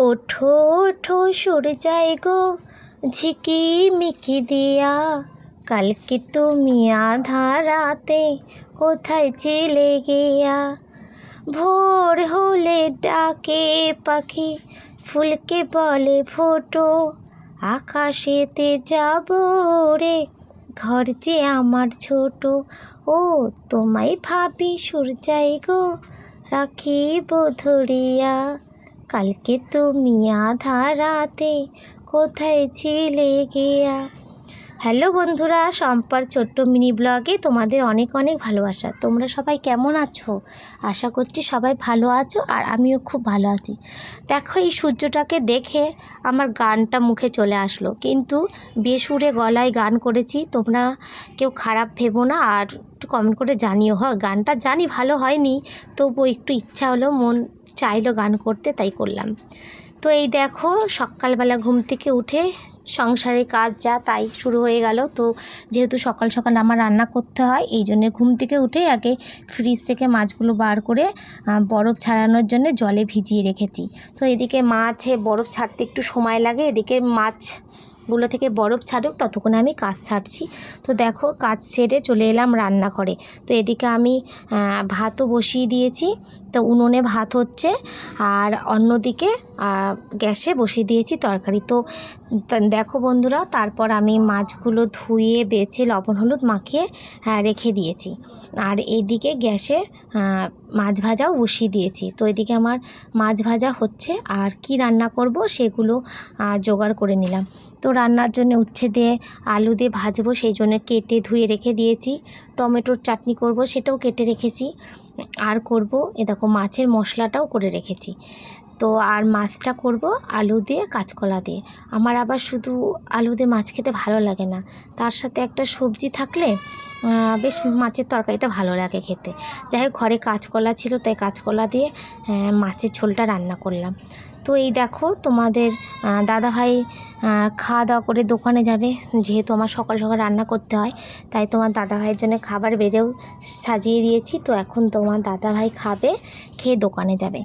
ওঠো ওঠো, সরে যাই গো। ঝিকি মিকি দিয়া, কালকে তুমি আধা রাতে কোথায় চলে গিয়া? ভোর হলে ডাকে পাখি, ফুলকে বলে ফোটো। আকাশেতে যাব রে, ঘর যে আমার ছোট। ও, তোমায় ভাবি সূর্যাই গো রাখিব ধরিয়া কালকে তুমি আধা রাতে কোথায় ছিলে গিয়া? হ্যালো বন্ধুরা সম্পার ছোট্ট মিনি ব্লগে তোমাদের অনেক অনেক ভালোবাসা। তোমরা সবাই কেমন আছো? আশা করছি সবাই ভালো আছো আর আমিও খুব ভালো আছি। দেখো এই সূর্যটাকে দেখে আমার গানটা মুখে চলে আসলো। কিন্তু বেসুরে গলায় গান করেছি, তোমরা কেউ খারাপ ভেবো না আর একটু কমেন্ট করে জানিও। হয়, গানটা জানি ভালো হয়নি তবু একটু ইচ্ছা হলো, মন চাইলো গান করতে, তাই করলাম। তো এই দেখো, সকালবেলা ঘুম থেকে উঠে সংসারে কাজ যা, তাই শুরু হয়ে গেল। তো যেহেতু সকাল সকাল আমার রান্না করতে হয়, এই জন্যে ঘুম থেকে উঠে আগে ফ্রিজ থেকে মাছগুলো বার করে বরফ ছাড়ানোর জন্য জলে ভিজিয়ে রেখেছি। তো এদিকে মাছে বরফ ছাড়তে একটু সময় লাগে, এদিকে মাছগুলো থেকে বরফ ছাড়ুক, ততক্ষণে আমি কাজ ছাড়ছি তো দেখো, কাজ সেরে চলে এলাম রান্নাঘরে। তো এদিকে আমি ভাতও বসিয়ে দিয়েছি। তো উনুনে ভাত হচ্ছে আর অন্যদিকে গ্যাসে বসিয়ে দিয়েছি তরকারি। তো দেখো বন্ধুরা, তারপর আমি মাছগুলো ধুয়ে, বেছে লবণ হলুদ মাখিয়ে রেখে দিয়েছি। আর এইদিকে গ্যাসে মাছ ভাজাও বসিয়ে দিয়েছি। তো এদিকে আমার মাছ ভাজা হচ্ছে, আর কি রান্না করব সেগুলো জোগাড় করে নিলাম। তো রান্নার জন্য উচ্ছে দিয়ে আলু দিয়ে ভাজবো, সেই জন্য কেটে ধুয়ে রেখে দিয়েছি। টমেটোর চাটনি করব, সেটাও কেটে রেখেছি। আর করব, এ দেখো মাছের মশলাটাও করে রেখেছি। তো আর মাছটা করব আলু দিয়ে, কাঁচকলা দিয়ে। আমার আবার শুধু আলু দিয়ে মাছ খেতে ভালো লাগে না। তার সাথে একটা সবজি থাকলে বেশ মাছের তরকারিটা ভালো লাগে খেতে। যাই হোক, ঘরে কাঁচকলা ছিল, তাই কাঁচকলা দিয়ে মাছের ঝোলটা রান্না করলাম। তো এই দেখো তোমাদের দাদাভাই খাওয়া দাওয়া করে দোকানে যাবে। যেহেতু আমার সকাল সকাল রান্না করতে হয়, তাই তোমার দাদাভাইয়ের জন্য খাবার বেড়েও সাজিয়ে দিয়েছি। তো এখন তোমার দাদাভাই খাবে, খেয়ে দোকানে যাবে।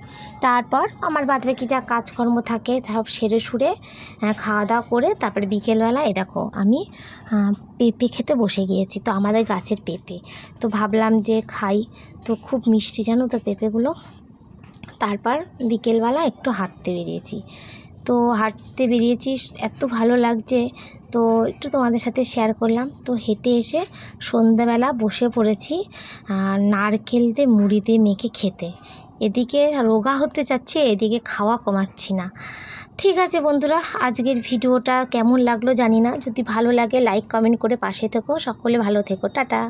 তারপর আমার বাদবাকি যা কাজকর্ম থাকে, সব সেরে সুরে খাওয়া দাওয়া করে তারপরে বিকেলবেলা এ দেখো আমি পেঁপে খেতে বসে গিয়েছি। তো আমাদের গাছের পেঁপে। তো ভাবলাম যে খাই। তো খুব মিষ্টি জানো তো পেঁপেগুলো? তারপর বিকেলবেলা একটু হাঁটতে বেরিয়েছি। তো হাঁটতে বেরিয়েছি, এত ভালো লাগছে। তো একটু তোমাদের সাথে শেয়ার করলাম। তো হেঁটে এসে সন্ধ্যাবেলা বসে পড়েছি নারকেল দিয়ে মুড়ি দিয়ে মেখে খেতে। এদিকে রোগা হতে চাচ্ছে, এদিকে খাওয়া কমাচ্ছি না। ঠিক আছে বন্ধুরা, আজকের ভিডিওটা কেমন লাগল জানি না। যদি ভালো লাগে লাইক কমেন্ট করে পাশে থেকো। সকলে ভালো থেকো। টাটা।